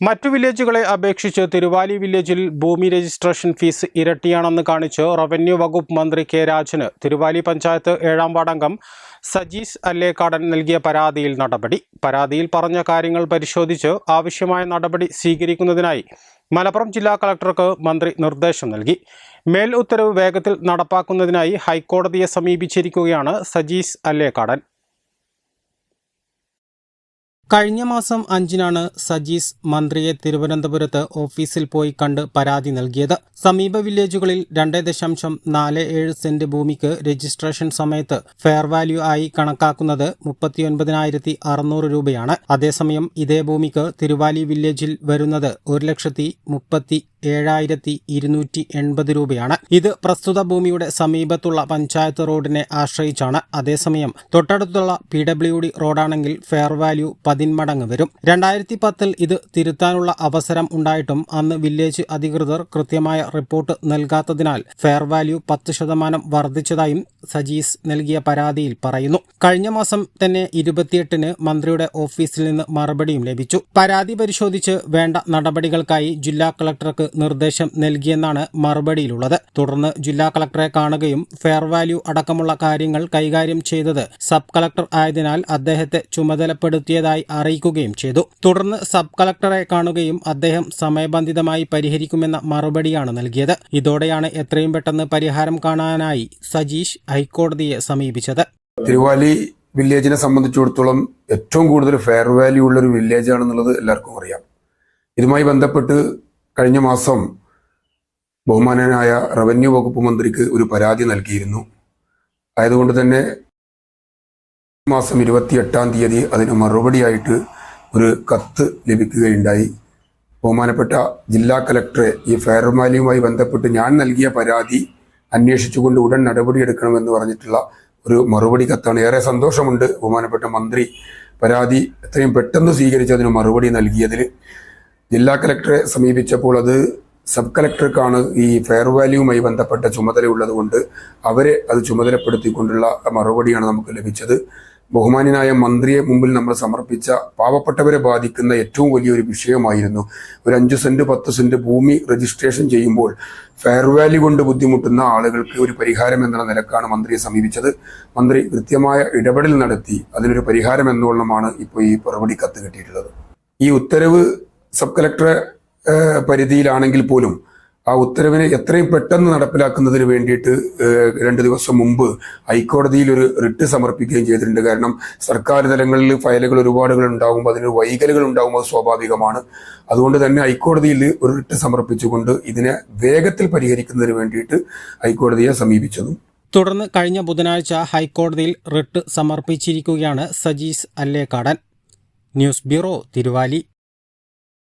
മറ്റു വില്ലേജുകളെ അപേക്ഷിച്ച് തിരുവാലി വില്ലേജിൽ ഭൂമി രജിസ്ട്രേഷൻ ഫീസ് ഇരട്ടിയാണെന്ന് കാണിച്ച് റവന്യൂ വകുപ്പ് മന്ത്രി കെ രാജന് തിരുവാലി പഞ്ചായത്ത് ഏഴാം വാർഡംഗം സജീസ് അല്ലേക്കാടൻ നൽകിയ പരാതിയിൽ നടപടി. പരാതിയിൽ പറഞ്ഞ കാര്യങ്ങൾ പരിശോധിച്ച് ആവശ്യമായ നടപടി സ്വീകരിക്കുന്നതിനായി മലപ്പുറം ജില്ലാ കളക്ടർക്ക് മന്ത്രി നിർദ്ദേശം നൽകി. മേൽ ഉത്തരവ് വേഗത്തിൽ നടപ്പാക്കുന്നതിനായി ഹൈക്കോടതിയെ സമീപിച്ചിരിക്കുകയാണ് സജീസ് അല്ലേക്കാടൻ. കഴിഞ്ഞ മാസം അഞ്ചിനാണ് സജീസ് മന്ത്രിയെ തിരുവനന്തപുരത്ത് ഓഫീസിൽ പോയി കണ്ട് പരാതി നൽകിയത്. സമീപ വില്ലേജുകളിൽ രണ്ട് ദശാംശം നാല് ഏഴ് സെന്റ് ഭൂമിക്ക് രജിസ്ട്രേഷൻ സമയത്ത് ഫെയർ വാല്യൂ ആയി കണക്കാക്കുന്നത് മുപ്പത്തിയൊൻപതിനായിരത്തി അറുന്നൂറ് രൂപയാണ്. അതേസമയം ഇതേ ഭൂമിക്ക് തിരുവാലി വില്ലേജിൽ വരുന്നത് ഒരു ലക്ഷത്തി മുപ്പത്തി ഏഴായിരത്തി ഇരുന്നൂറ്റി എൺപത് രൂപയാണ്. ഇത് പ്രസ്തുത ഭൂമിയുടെ സമീപത്തുള്ള പഞ്ചായത്ത് റോഡിനെ ആശ്രയിച്ചാണ്. അതേസമയം തൊട്ടടുത്തുള്ള പി ഡബ്ല്യു ഡി റോഡാണെങ്കിൽ ഫെയർ വാല്യൂ പതിന്മടങ്ങ് വരും. രണ്ടായിരത്തി പത്തിൽ ഇത് തിരുത്താനുള്ള അവസരം ഉണ്ടായിട്ടും അന്ന് വില്ലേജ് അധികൃതർ കൃത്യമായ റിപ്പോർട്ട് നൽകാത്തതിനാൽ ഫെയർ വാല്യൂ പത്ത് ശതമാനം വർദ്ധിച്ചതായും സജീസ് നൽകിയ പരാതിയിൽ പറയുന്നു. കഴിഞ്ഞ മാസം തന്നെ ഇരുപത്തിയെട്ടിന് മന്ത്രിയുടെ ഓഫീസിൽ നിന്ന് മറുപടിയും ലഭിച്ചു. പരാതി പരിശോധിച്ച് വേണ്ട നടപടികൾക്കായി ജില്ലാ കളക്ടർക്ക് നിർദ്ദേശം നൽകിയെന്നാണ് മറുപടിയിലുള്ളത്. തുടർന്ന് ജില്ലാ കളക്ടറെ കാണുകയും ഫെയർ വാല്യൂ അടക്കമുള്ള കാര്യങ്ങൾ കൈകാര്യം ചെയ്തത് സബ് കളക്ടർ ആയതിനാൽ അദ്ദേഹത്തെ ചുമതലപ്പെടുത്തിയതായി അറിയിക്കുകയും ചെയ്തു. തുടർന്ന് സബ് കളക്ടറെ കാണുകയും അദ്ദേഹം സമയബന്ധിതമായി പരിഹരിക്കുമെന്ന മറുപടിയാണ് നൽകിയത്. ഇതോടെയാണ് എത്രയും പെട്ടെന്ന് പരിഹാരം കാണാനായി സജീഷ് ഹൈക്കോടതിയെ സമീപിച്ചത്. തിരുവാലി വില്ലേജിനെ സംബന്ധിച്ചിടത്തോളം ഏറ്റവും കൂടുതൽ ഫെയർ വാല്യൂ ഉള്ള ഒരു വില്ലേജ് ആണെന്നുള്ളത് എല്ലാവർക്കും അറിയാം. ഇതുമായി ബന്ധപ്പെട്ട് കഴിഞ്ഞ മാസം ബഹുമാനനായ റവന്യൂ വകുപ്പ് മന്ത്രിക്ക് ഒരു പരാതി നൽകിയിരുന്നു. ആയതുകൊണ്ട് തന്നെ മാസം ഇരുപത്തി എട്ടാം തീയതി അതിന് മറുപടിയായിട്ട് ഒരു കത്ത് ലഭിക്കുകയുണ്ടായി. ബഹുമാനപ്പെട്ട ജില്ലാ കലക്ടറെ ഈ ഫയർമാലിയുമായി ബന്ധപ്പെട്ട് ഞാൻ നൽകിയ പരാതി അന്വേഷിച്ചുകൊണ്ട് ഉടൻ നടപടിയെടുക്കണമെന്ന് പറഞ്ഞിട്ടുള്ള ഒരു മറുപടി കത്താണ്. ഏറെ സന്തോഷമുണ്ട് ബഹുമാനപ്പെട്ട മന്ത്രി പരാതി എത്രയും പെട്ടെന്ന് സ്വീകരിച്ച് അതിന് മറുപടി നൽകിയതിൽ. ജില്ലാ കലക്ടറെ സമീപിച്ചപ്പോൾ അത് സബ് കലക്ടർക്കാണ് ഈ ഫെയർ വാല്യൂവുമായി ബന്ധപ്പെട്ട ചുമതലയുള്ളത് കൊണ്ട് അവരെ അത് ചുമതലപ്പെടുത്തിക്കൊണ്ടുള്ള മറുപടിയാണ് നമുക്ക് ലഭിച്ചത്. ബഹുമാന്യനായ മന്ത്രിയെ മുമ്പിൽ നമ്മൾ സമർപ്പിച്ച പാവപ്പെട്ടവരെ ബാധിക്കുന്ന ഏറ്റവും വലിയൊരു വിഷയമായിരുന്നു. ഒരു അഞ്ച് സെന്റ് പത്ത് സെന്റ് ഭൂമി രജിസ്ട്രേഷൻ ചെയ്യുമ്പോൾ ഫെയർ വാല്യൂ കൊണ്ട് ബുദ്ധിമുട്ടുന്ന ആളുകൾക്ക് ഒരു പരിഹാരം എന്ന നിലക്കാണ് മന്ത്രിയെ സമീപിച്ചത്. മന്ത്രി കൃത്യമായ ഇടപെടൽ നടത്തി അതിനൊരു പരിഹാരം എന്നോളമാണ് ഇപ്പോൾ ഈ പുറപടി കത്ത് കിട്ടിയിട്ടുള്ളത്. ഈ ഉത്തരവ് സബ് കളക്ടറെ പരിധിയിലാണെങ്കിൽ പോലും ആ ഉത്തരവിനെ എത്രയും പെട്ടെന്ന് നടപ്പിലാക്കുന്നതിന് വേണ്ടിയിട്ട് രണ്ട് ദിവസം മുമ്പ് ഹൈക്കോടതിയിൽ ഒരു റിട്ട് സമർപ്പിക്കുകയും ചെയ്തിട്ടുണ്ട്. കാരണം സർക്കാർ തലങ്ങളിൽ ഫയലുകൾ ഒരുപാടുകൾ ഉണ്ടാകുമ്പോൾ അതിന് വൈകലുകൾ ഉണ്ടാകുമ്പോൾ സ്വാഭാവികമാണ്. അതുകൊണ്ട് തന്നെ ഹൈക്കോടതിയിൽ ഒരു റിട്ട് സമർപ്പിച്ചുകൊണ്ട് ഇതിനെ വേഗത്തിൽ പരിഹരിക്കുന്നതിന് വേണ്ടിയിട്ട് ഹൈക്കോടതിയെ സമീപിച്ചതും. തുടർന്ന് കഴിഞ്ഞ ബുധനാഴ്ച ഹൈക്കോടതിയിൽ റിട്ട് സമർപ്പിച്ചിരിക്കുകയാണ് Sajees Allekkadan. News bureau Thiruvali.